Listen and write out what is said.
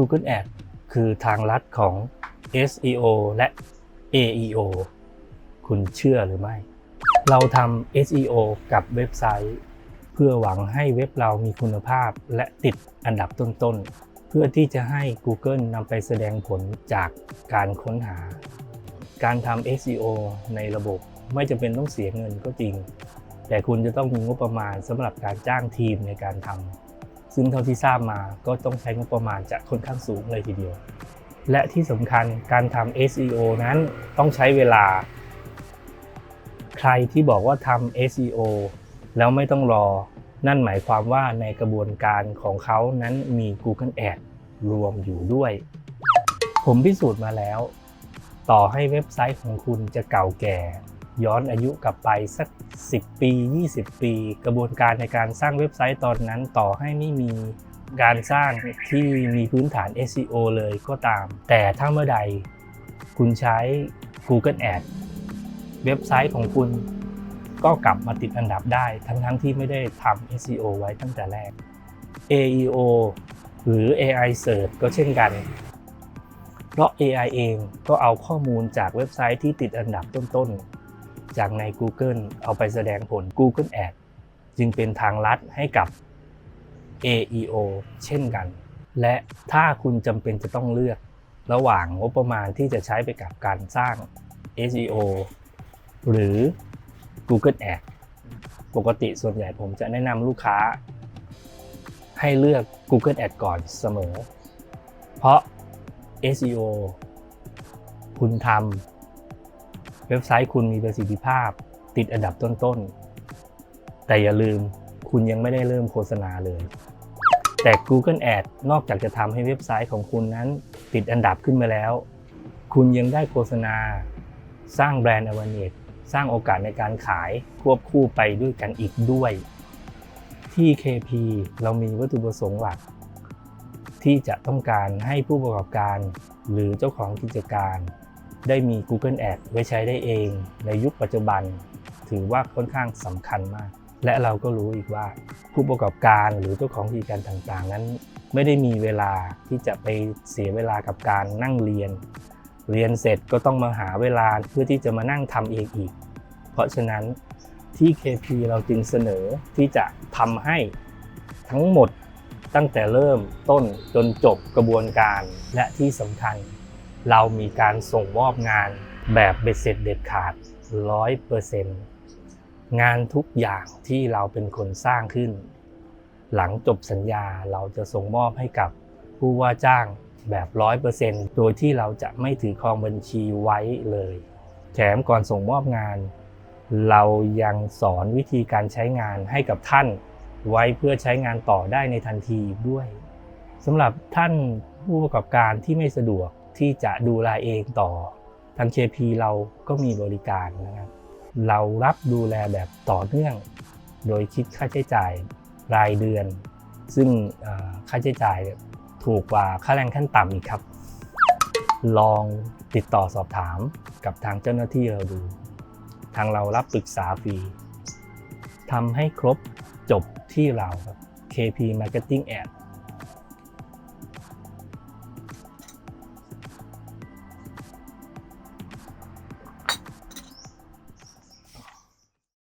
Google Ads คือทางลัดของ SEO และ AEO คุณเชื่อหรือไม่ เราทำ SEO กับเว็บไซต์ เพื่อหวังให้เว็บเรามีคุณภาพและติดอันดับต้นๆ เพื่อที่จะให้ Google นำไปแสดงผลจากการค้นหา การทำ SEO ในระบบไม่จำเป็นต้องเสียเงินก็จริง แต่คุณจะต้องมีงบประมาณสำหรับการจ้างทีมในการทำ ซึ่งเท่าที่ทราบมาก็ต้องใช้งบประมาณจะค่อนข้างสูงเลยทีเดียว และที่สำคัญการทำ SEO นั้นต้องใช้เวลา ใครที่บอกว่าทำ SEO แล้วไม่ต้องรอ นั่นหมายความว่าในกระบวนการของเขานั้นมี Google Ads รวมอยู่ด้วย ผมพิสูจน์มาแล้ว ต่อให้เว็บไซต์ของคุณจะเก่าแก่ ย้อนอายุกลับไปสัก 10 ปี 20 ปี กระบวนการในการสร้างเว็บไซต์ตอนนั้นต่อให้ไม่มีการสร้างที่มีพื้นฐาน SEO เลยก็ตาม แต่ถ้าเมื่อใดคุณใช้ Google Ads เว็บไซต์ของคุณก็กลับมาติดอันดับได้ ทั้งๆที่ไม่ได้ทำ SEO ไว้ตั้งแต่แรก AEO หรือ AI Search ก็เช่นกัน เพราะ AI เองก็เอาข้อมูลจากเว็บไซต์ที่ติดอันดับต้นๆ จากใน Google เอาไปแสดงผล Google Ad จึงเป็นทางลัดให้กับ AEO เช่นกัน และถ้าคุณจำเป็นจะต้องเลือกระหว่างงบประมาณที่จะใช้ไปกับการสร้าง SEO หรือ Google Ad ปกติส่วนใหญ่ผมจะแนะนำลูกค้า ให้เลือก Google Ad ก่อนเสมอ เพราะ SEO คุณทำ เว็บไซต์คุณมีประสิทธิภาพ ติดอันดับต้นๆ แต่อย่าลืมคุณยังไม่ได้เริ่มโฆษณาเลย แต่ Google Ad นอกจากจะทำให้เว็บไซต์ของคุณนั้น ติดอันดับขึ้นมาแล้ว คุณยังได้โฆษณา สร้างแบรนด์ awareness สร้างโอกาสในการขายควบคู่ไปด้วยกันอีกด้วย ที่ KP เรามีวัตถุประสงค์หลัก ที่จะต้องการให้ผู้ประกอบการ หรือเจ้าของกิจการ ได้มี Google Ads ไว้ใช้ได้เองในยุคปัจจุบัน ถือว่าค่อนข้างสำคัญมาก และเราก็รู้อีกว่า ผู้ประกอบการหรือเจ้าของกิจการต่างๆ นั้น ไม่ได้มีเวลาที่จะไปเสียเวลากับการนั่งเรียน เรียนเสร็จก็ต้องมาหาเวลาเพื่อที่จะมานั่งทำเองอีก เพราะฉะนั้นที่ KP เราจึงเสนอที่จะทำให้ทั้งหมดตั้งแต่เริ่มต้นจนจบกระบวนการและที่สำคัญ เรามีการส่งมอบงานแบบเบ็ดเสร็จเด็ดขาด100%งานทุกอย่างที่เราเป็นคนสร้างขึ้น หลังจบสัญญาเราจะส่งมอบให้กับผู้ว่าจ้างแบบ100%โดยที่เราจะไม่ถือครองบัญชีไว้เลย แถมก่อนส่งมอบงาน เรายังสอนวิธีการใช้งานให้กับท่าน ไว้เพื่อใช้งานต่อได้ในทันทีด้วยสำหรับท่านผู้ประกอบการที่ไม่สะดวก ที่จะดูแลเองต่อทาง KP เราก็มีบริการนะครับเรารับดูแลแบบต่อเนื่อง โดยคิดค่าใช้จ่ายรายเดือน ซึ่งค่าใช้จ่ายถูกกว่าค่าแรงขั้นต่ำอีกครับ ลองติดต่อสอบถามกับทางเจ้าหน้าที่เราดู ทางเรารับปรึกษาฟรีทำให้ครบจบที่เราครับ KP Marketing Ad